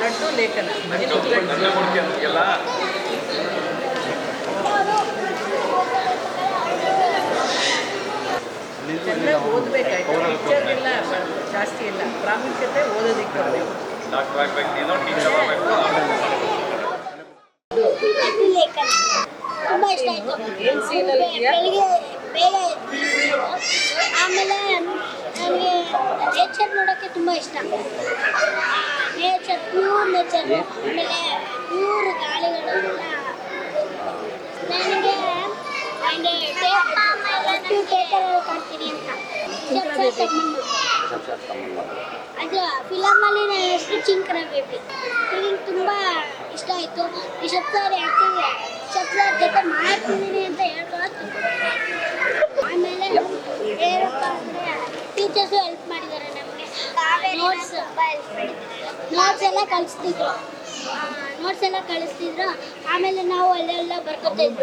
ಲಡ್ಡು ಲೇಖನ. ಚೆನ್ನಾಗಿ ಓದಬೇಕಾಯ್ತು. ಇಲ್ಲ ಜಾಸ್ತಿ ಇಲ್ಲ. ಪ್ರಾಮುಖ್ಯತೆ ಓದೋದಿಕ್ಕೆ ಅಲ್ಲಿ ಆಮೇಲೆ ನೇಚರ್ ನೋಡೋಕ್ಕೆ ತುಂಬ ಇಷ್ಟ. ನೇಚರ್ ಪ್ಯೂರ್ ನೇಚರ್ ಆಮೇಲೆ ಪ್ಯೂರ್ ಗಾಳಿಗಳು ನನಗೆ. ಅದು ಫಿಲಮಲ್ಲಿ ನಾನು ಹೆಸರು ಚಿಂಕರ ಬೇಬಿ ನನಗೆ ತುಂಬ ಇಷ್ಟ ಆಯಿತು. ರಿಷಬ್ ಸರ್ ಯಾಕೆ ರಿಷಬ್ ಸರ್ ಜೊತೆ ಮಾಡ್ತಿದ್ದೀನಿ ಅಂತ ಟೀಚರ್ಸು ಹೆಲ್ಪ್ ಮಾಡಿದ್ದಾರೆ ನಮಗೆ. ನೋಟ್ಸ್ ನೋಟ್ಸ್ ಎಲ್ಲ ಕಳಿಸ್ತಿದ್ರು. ನೋಟ್ಸ್ ಎಲ್ಲ ಕಳಿಸ್ತಿದ್ರು. ಆಮೇಲೆ ನಾವು ಅಲ್ಲೆಲ್ಲ ಬರ್ಕೊತಾ ಇದ್ವಿ.